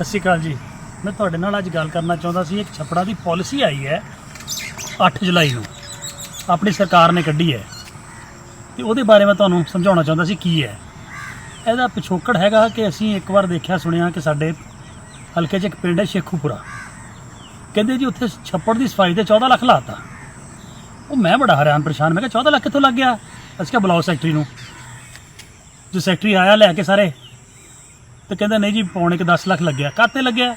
ਸਤਿ ਸ਼੍ਰੀ ਅਕਾਲ ਜੀ। ਮੈਂ ਤੁਹਾਡੇ ਨਾਲ ਅੱਜ ਗੱਲ ਕਰਨਾ ਚਾਹੁੰਦਾ ਸੀ, ਇੱਕ ਛੱਪੜਾਂ ਦੀ ਪਾਲਿਸੀ ਆਈ ਹੈ 8 ਜੁਲਾਈ ਨੂੰ। ਆਪਣੀ ਸਰਕਾਰ ਨੇ ਕੱਢੀ ਹੈ। ਤੇ ਉਹਦੇ ਬਾਰੇ ਮੈਂ ਤੁਹਾਨੂੰ ਸਮਝਾਉਣਾ ਚਾਹੁੰਦਾ ਸੀ ਕੀ ਹੈ। ਇਹਦਾ ਪਿਛੋਕੜ ਹੈਗਾ ਕਿ ਅਸੀਂ ਇੱਕ ਵਾਰ ਦੇਖਿਆ, ਸੁਣਿਆ ਕਿ ਸਾਡੇ ਹਲਕੇ 'ਚ ਇੱਕ ਪਿੰਡ ਹੈ ਸ਼ੇਖੂਪੁਰਾ। ਕਹਿੰਦੇ ਜੀ ਉੱਥੇ ਛੱਪੜ ਦੀ ਸਫ਼ਾਈ ਤੇ 14 ਲੱਖ ਲਾਤਾ। ਉਹ ਮੈਂ ਬੜਾ ਹੈਰਾਨ ਪਰੇਸ਼ਾਨ, ਮੈਂ ਕਿਹਾ 14 ਲੱਖ ਕਿੱਥੋਂ ਲੱਗ ਗਿਆ? ਅਸੀਂ ਕਿਹਾ ਬੁਲਾਓ ਸੈਕਟਰੀ ਨੂੰ। ਜੋ ਸੈਕਟਰੀ ਆਇਆ ਲੈ ਕੇ ਸਾਰੇ ਤੇ ਕਹਿੰਦਾ, ਨਹੀਂ ਜੀ, ਪੌਣੇ ਕਿ 10 ਲੱਖ ਲੱਗਿਆ। ਕਾਤੇ ਲੱਗਿਆ?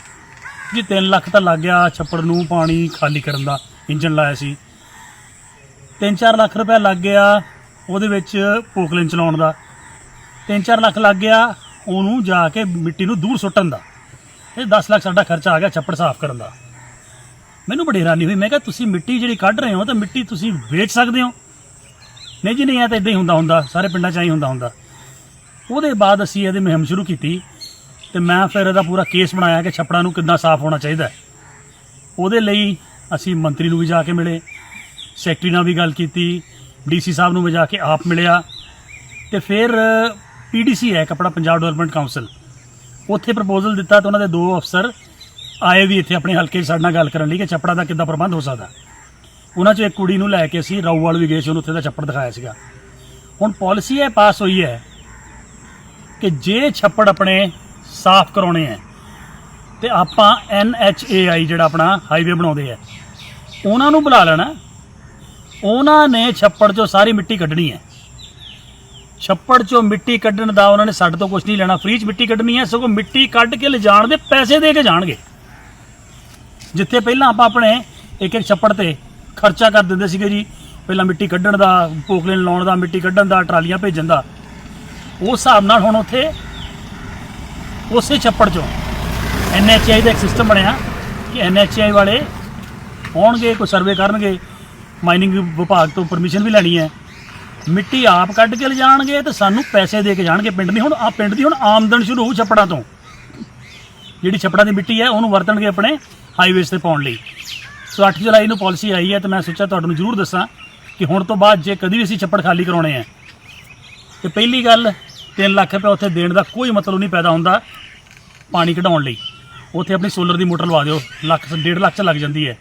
ਜੀ 3 ਲੱਖ ਤਾਂ ਲੱਗ ਗਿਆ ਛੱਪੜ ਨੂੰ ਪਾਣੀ ਖਾਲੀ ਕਰਨ ਦਾ ਇੰਜਨ ਲਾਇਆ ਸੀ। 3-4 ਲੱਖ ਰੁਪਏ ਲੱਗ ਗਿਆ ਉਹਦੇ ਵਿੱਚ ਪੋਕਲਨ ਚਲਾਉਣ ਦਾ। 3-4 ਲੱਖ ਲੱਗ ਗਿਆ ਉਹਨੂੰ ਜਾ ਕੇ ਮਿੱਟੀ ਨੂੰ ਦੂਰ ਸੁੱਟਣ ਦਾ। ਇਹ 10 ਲੱਖ ਸਾਡਾ ਖਰਚਾ ਆ ਗਿਆ ਛੱਪੜ ਸਾਫ਼ ਕਰਨ ਦਾ। ਮੈਨੂੰ ਬੜੀ ਹੈਰਾਨੀ ਹੋਈ। ਮੈਂ ਕਿਹਾ, ਤੁਸੀਂ ਮਿੱਟੀ ਜਿਹੜੀ ਕੱਢ ਰਹੇ ਹੋ ਤਾਂ ਮਿੱਟੀ ਤੁਸੀਂ ਵੇਚ ਸਕਦੇ ਹੋ? ਨਹੀਂ ਜੀ, ਨਹੀਂ, ਇਹ ਤਾਂ ਇਦਾਂ ਹੀ ਹੁੰਦਾ ਹੁੰਦਾ। ਸਾਰੇ ਪਿੰਡਾਂ 'ਚ ਹੀ ਹੁੰਦਾ ਹੁੰਦਾ। ਉਹਦੇ ਬਾਅਦ ਅਸੀਂ ਇਹਦੇ ਮੁਹਿੰਮ ਸ਼ੁਰੂ ਕੀਤੀ। ਤੇ ਮੈਂ ਫਿਰ ਇਹਦਾ ਪੂਰਾ ਕੇਸ ਬਣਾਇਆ ਕਿ ਛੱਪੜਾਂ ਨੂੰ ਕਿੱਦਾਂ ਸਾਫ਼ ਹੋਣਾ ਚਾਹੀਦਾ ਹੈ। ਉਹਦੇ ਲਈ ਅਸੀਂ ਮੰਤਰੀ ਨੂੰ ਵੀ ਜਾ ਕੇ ਮਿਲੇ, ਸੈਕਟਰੀ ਨਾਲ ਵੀ ਗੱਲ ਕੀਤੀ, ਡੀਸੀ ਸਾਹਿਬ ਨੂੰ ਵੀ ਜਾ ਕੇ ਆਪ ਮਿਲਿਆ ਤੇ ਫਿਰ ਪੀਡੀਸੀ ਹੈ ਕਪੜਾ ਪੰਜਾਬ ਡਿਵੈਲਪਮੈਂਟ ਕਾਉਂਸਲ ਉੱਥੇ ਪ੍ਰਪੋਜ਼ਲ ਦਿੱਤਾ ਤਾਂ ਉਹਨਾਂ ਦੇ ਦੋ ਅਫਸਰ ਆਏ ਵੀ ਇੱਥੇ ਆਪਣੇ ਹਲਕੇ 'ਚ ਸਾਡੇ ਨਾਲ ਗੱਲ ਕਰਨ ਲਈ ਕਿ ਛੱਪੜਾਂ ਦਾ ਕਿੱਦਾਂ ਪ੍ਰਬੰਧ ਹੋ ਸਕਦਾ। ਉਹਨਾਂ 'ਚੋਂ ਇੱਕ ਕੁੜੀ ਨੂੰ ਲੈ ਕੇ ਅਸੀਂ ਰਾਊਵਾਲ ਵੀ ਗਏ ਸੀ, ਉਹਨੂੰ ਉੱਥੇ ਦਾ ਛੱਪੜ ਦਿਖਾਇਆ ਸੀਗਾ। ਹੁਣ ਪਾਲਿਸੀ ਇਹ ਪਾਸ ਹੋਈ ਹੈ ਕਿ ਜੇ ਛੱਪੜ ਆਪਣੇ ਸਾਫ਼ ਕਰਾਉਣੇ ਹੈ ਤੇ ਆਪਾਂ NHAI ਜਿਹੜਾ ਆਪਣਾ ਹਾਈਵੇ ਬਣਾਉਂਦੇ ਆ, ਉਹਨਾਂ ਨੂੰ ਬੁਲਾ ਲੈਣਾ। ਉਹਨਾਂ ਨੇ ਛੱਪੜ 'ਚੋਂ ਸਾਰੀ ਮਿੱਟੀ ਕੱਢਣੀ ਹੈ ਛੱਪੜ 'ਚੋਂ ਮਿੱਟੀ ਕੱਢਣ ਦਾ ਉਹਨਾਂ ਨੇ ਸਾਡੇ ਤੋਂ ਕੁਝ ਨਹੀਂ ਲੈਣਾ। ਫ੍ਰੀ 'ਚ ਮਿੱਟੀ ਕੱਢਣੀ ਹੈ ਸਗੋਂ ਮਿੱਟੀ ਕੱਢ ਕੇ ਲਿਜਾਣ ਦੇ ਪੈਸੇ ਦੇ ਕੇ ਜਾਣਗੇ। ਜਿੱਥੇ ਪਹਿਲਾਂ ਆਪਾਂ ਆਪਣੇ ਇੱਕ ਇੱਕ ਛੱਪੜ ਤੇ ਖਰਚਾ ਕਰ ਦਿੰਦੇ ਸੀਗੇ ਜੀ, ਪਹਿਲਾਂ ਮਿੱਟੀ ਕੱਢਣ ਦਾ, ਪੋਕਲੇਨ ਲਾਉਣ ਦਾ, ਮਿੱਟੀ ਕੱਢਣ ਦਾ, ਟਰਾਲੀਆਂ ਭੇਜਣ ਦਾ। ਉਸ ਹਿਸਾਬ ਨਾਲ ਹੁਣ ਉੱਥੇ ਉਸੇ ਛੱਪੜ ਚੋਂ ਐਨਐਚਆਈ ਦਾ ਇੱਕ ਸਿਸਟਮ ਬਣਿਆ ਕਿ ਐਨਐਚਆਈ ਵਾਲੇ ਆਉਣਗੇ, ਕੋਈ ਸਰਵੇ ਕਰਨਗੇ ਮਾਈਨਿੰਗ ਵਿਭਾਗ ਤੋਂ ਪਰਮਿਸ਼ਨ ਵੀ ਲੈਣੀ ਹੈ। ਮਿੱਟੀ ਆਪ ਕੱਢ ਕੇ ਲਿਜਾਣਗੇ ਤੇ ਸਾਨੂੰ ਪੈਸੇ ਦੇ ਕੇ ਜਾਣਗੇ। ਪਿੰਡ ਦੀ ਹੁਣ ਆ ਪਿੰਡ ਦੀ ਹੁਣ ਆਮਦਨ ਸ਼ੁਰੂ ਹੋਊ ਛੱਪੜਾਂ ਤੋਂ। ਜਿਹੜੀ ਛੱਪੜਾਂ ਦੀ ਮਿੱਟੀ ਹੈ, ਉਹਨੂੰ ਵਰਤਣਗੇ ਆਪਣੇ ਹਾਈਵੇਜ਼ ਤੇ ਪਾਉਣ ਲਈ। ਸੋ 8 ਜੁਲਾਈ ਨੂੰ ਪਾਲਿਸੀ ਆਈ ਹੈ ਤੇ ਮੈਂ ਸੋਚਿਆ ਤੁਹਾਨੂੰ ਜ਼ਰੂਰ ਦੱਸਾਂ ਕਿ ਹੁਣ ਤੋਂ ਬਾਅਦ ਜੇ ਕਦੀ ਵੀ ਅਸੀਂ ਛੱਪੜ ਖਾਲੀ ਕਰਾਉਣੇ ਆ। ਤੇ ਪਹਿਲੀ ਗੱਲ 3 ਲੱਖ ਰੁਪਏ ਉੱਥੇ ਦੇਣ ਦਾ ਕੋਈ ਮਤਲਬ ਨਹੀਂ ਪੈਦਾ ਹੁੰਦਾ ਪਾਣੀ ਕਢਾਉਣ ਲਈ। ਉੱਥੇ ਆਪਣੀ ਸੋਲਰ ਦੀ ਮੋਟਰ ਲਵਾ ਦਿਓ, ਲੱਖ ਤੋਂ ਡੇਢ ਲੱਖ ਚ ਲੱਗ ਜਾਂਦੀ ਹੈ।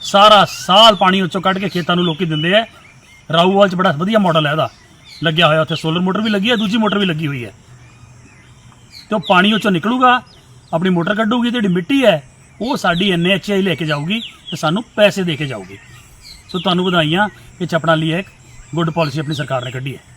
ਸਾਰਾ ਸਾਲ ਪਾਣੀ ਉੱਚੋਂ ਕੱਢ ਕੇ ਖੇਤਾਂ ਨੂੰ ਲੋਕੀ ਦਿੰਦੇ ਆ। ਰਾਊਵਾਲ ਚ ਬੜਾ ਵਧੀਆ ਮਾਡਲ ਹੈ ਇਹਦਾ। ਲੱਗਿਆ ਹੋਇਆ ਉੱਥੇ ਸੋਲਰ ਮੋਟਰ ਵੀ ਲੱਗੀ ਹੈ, ਦੂਜੀ ਮੋਟਰ ਵੀ ਲੱਗੀ ਹੋਈ ਹੈ। ਤੇ ਉਹ ਪਾਣੀ ਉੱਚੋਂ ਨਿਕਲੂਗਾ, ਆਪਣੀ ਮੋਟਰ ਕੱਢੂਗੀ ਤੇ ਜਿਹੜੀ ਮਿੱਟੀ ਹੈ, ਉਹ ਸਾਡੀ ਐਨਐਚਆਈ ਲੈ ਕੇ ਜਾਊਗੀ ਤੇ ਸਾਨੂੰ ਪੈਸੇ ਦੇ ਕੇ ਜਾਊਗੀ। ਸੋ ਤੁਹਾਨੂੰ ਵਧਾਈਆਂ ਕਿ ਛਪੜਾ ਲਈ ਇੱਕ ਗੁੱਡ ਪਾਲਿਸੀ ਆਪਣੀ ਸਰਕਾਰ ਨੇ ਕੱਢੀ ਹੈ।